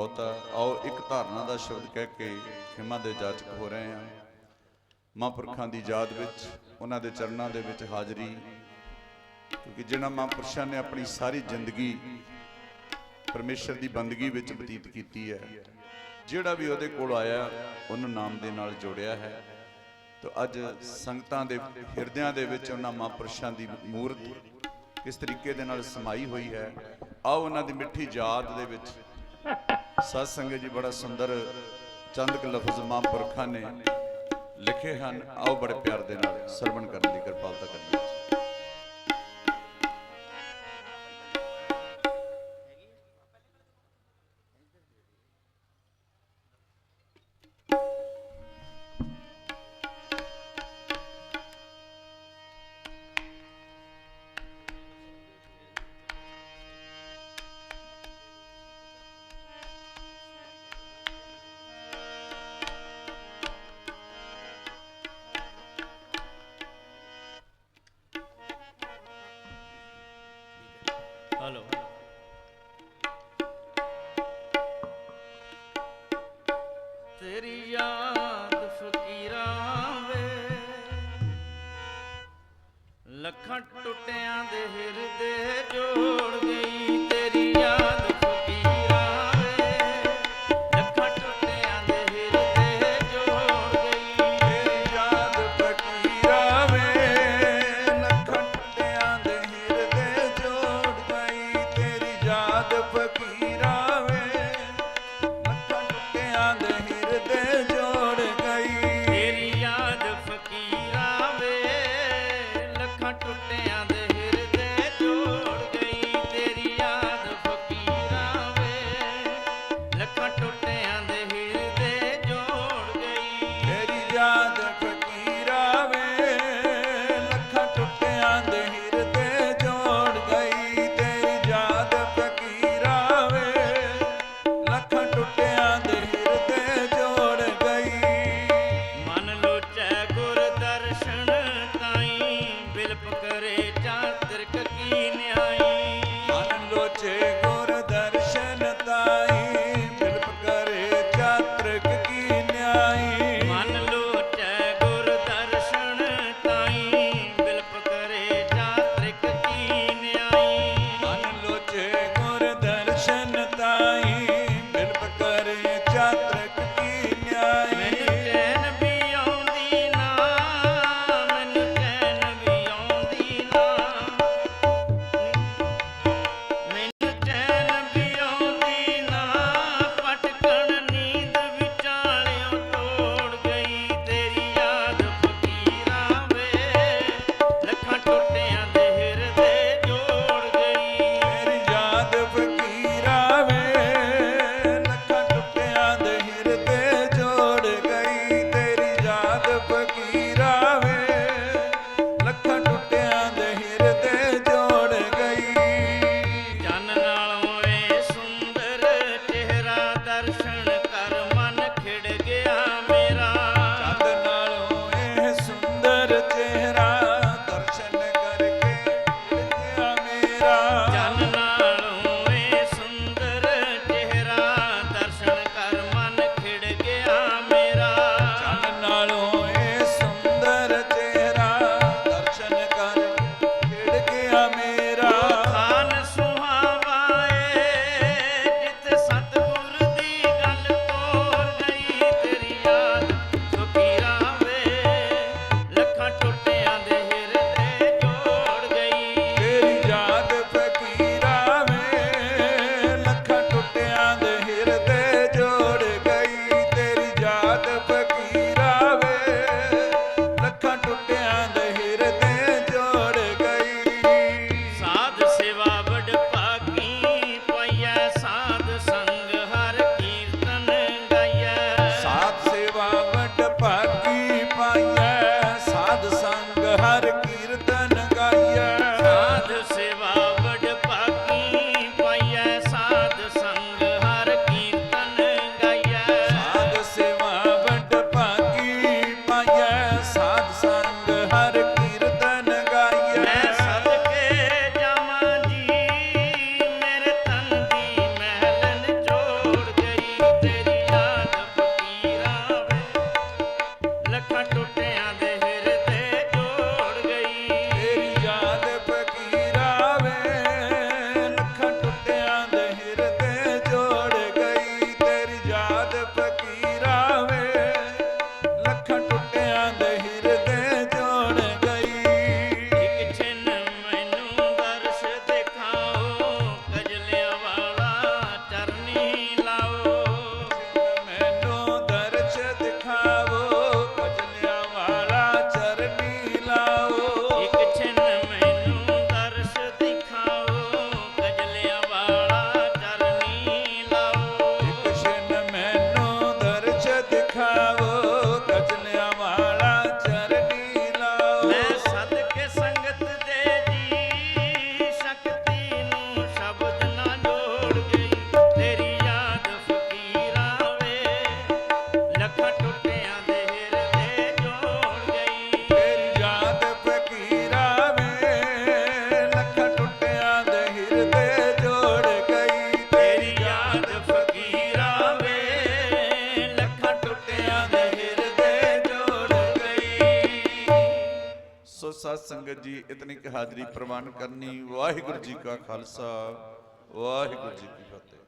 ਬਹੁਤਾ। ਆਓ ਇੱਕ ਧਾਰਨਾ ਦਾ ਸ਼ਬਦ ਕਹਿ ਕੇ ਖਿਮਾ ਦੇ ਜਾਚਕ ਹੋ ਰਹੇ ਹਾਂ। ਮਹਾਂਪੁਰਖਾਂ ਦੀ ਯਾਦ ਵਿੱਚ, ਉਹਨਾਂ ਦੇ ਚਰਨਾਂ ਦੇ ਵਿੱਚ ਹਾਜ਼ਰੀ। ਕਿਉਂਕਿ ਜਿਨ੍ਹਾਂ ਮਹਾਂਪੁਰਸ਼ਾਂ ਨੇ ਆਪਣੀ ਸਾਰੀ ਜ਼ਿੰਦਗੀ ਪਰਮੇਸ਼ਰ ਦੀ ਬੰਦਗੀ ਵਿੱਚ ਬਤੀਤ ਕੀਤੀ ਹੈ, ਜਿਹੜਾ ਵੀ ਉਹਦੇ ਕੋਲ ਆਇਆ, ਉਹਨੂੰ ਨਾਮ ਦੇ ਨਾਲ ਜੋੜਿਆ ਹੈ। ਤੋ ਅੱਜ ਸੰਗਤਾਂ ਦੇ ਹਿਰਦਿਆਂ ਦੇ ਵਿੱਚ ਉਹਨਾਂ ਮਹਾਂਪੁਰਸ਼ਾਂ ਦੀ ਮੂਰਤ ਕਿਸ ਤਰੀਕੇ ਦੇ ਨਾਲ ਸਮਾਈ ਹੋਈ ਹੈ, ਆਓ ਉਹਨਾਂ ਦੀ ਮਿੱਠੀ ਯਾਦ ਦੇ ਵਿੱਚ ਸਤ ਸੰਗਤ ਜੀ, ਬੜਾ ਸੁੰਦਰ ਚੰਦ ਕੁ ਲਫ਼ਜ਼ ਮਹਾਂਪੁਰਖਾਂ ਨੇ ਲਿਖੇ ਹਨ। ਆਓ ਬੜੇ ਪਿਆਰ ਦੇ ਨਾਲ ਸਰਵਣ ਕਰਨ ਦੀ ਕਿਰਪਾਲਤਾ ਕਰੀਏ পাটুটা ਸਾਧ ਸੰਗਤ ਜੀ, ਇਤਨੀ ਕਿ ਹਾਜ਼ਰੀ ਪ੍ਰਵਾਨ ਕਰਨੀ। ਵਾਹਿਗੁਰੂ ਜੀ ਕਾ ਖਾਲਸਾ, ਵਾਹਿਗੁਰੂ ਜੀ ਕੀ ਫਤਿਹ।